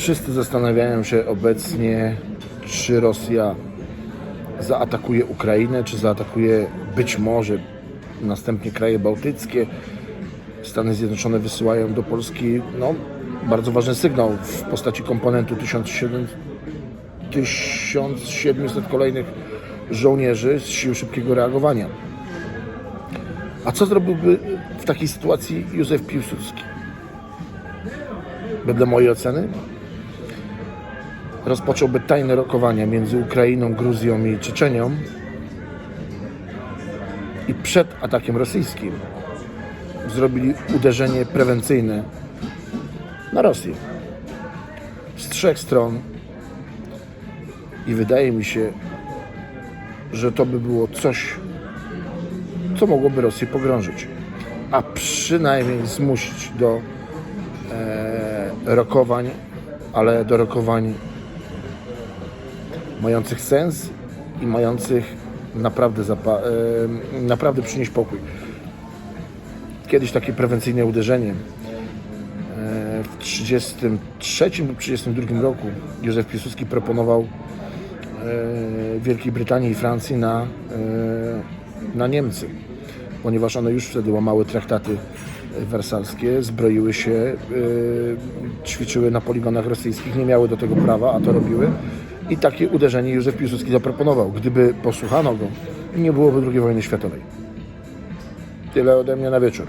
Wszyscy zastanawiają się obecnie, czy Rosja zaatakuje Ukrainę, czy zaatakuje być może następnie kraje bałtyckie. Stany Zjednoczone wysyłają do Polski no, bardzo ważny sygnał w postaci komponentu 1700, 1700 kolejnych żołnierzy z sił szybkiego reagowania. A co zrobiłby w takiej sytuacji Józef Piłsudski? Wedle mojej oceny rozpocząłby tajne rokowania między Ukrainą, Gruzją i Czeczenią i przed atakiem rosyjskim zrobili uderzenie prewencyjne na Rosję. Z trzech stron i wydaje mi się, że to by było coś, co mogłoby Rosję pogrążyć, a przynajmniej zmusić do e, rokowań, ale do rokowań mających sens i mających naprawdę, e, naprawdę przynieść pokój. Kiedyś takie prewencyjne uderzenie e, w 1933 lub 1932 roku Józef Piłsudski proponował e, Wielkiej Brytanii i Francji na, na Niemcy, ponieważ one już wtedy łamały traktaty wersalskie, zbroiły się, ćwiczyły na poligonach rosyjskich, nie miały do tego prawa, a to robiły. I takie uderzenie Józef Piłsudski zaproponował. Gdyby posłuchano go, nie byłoby II wojny światowej. Tyle ode mnie na wieczór.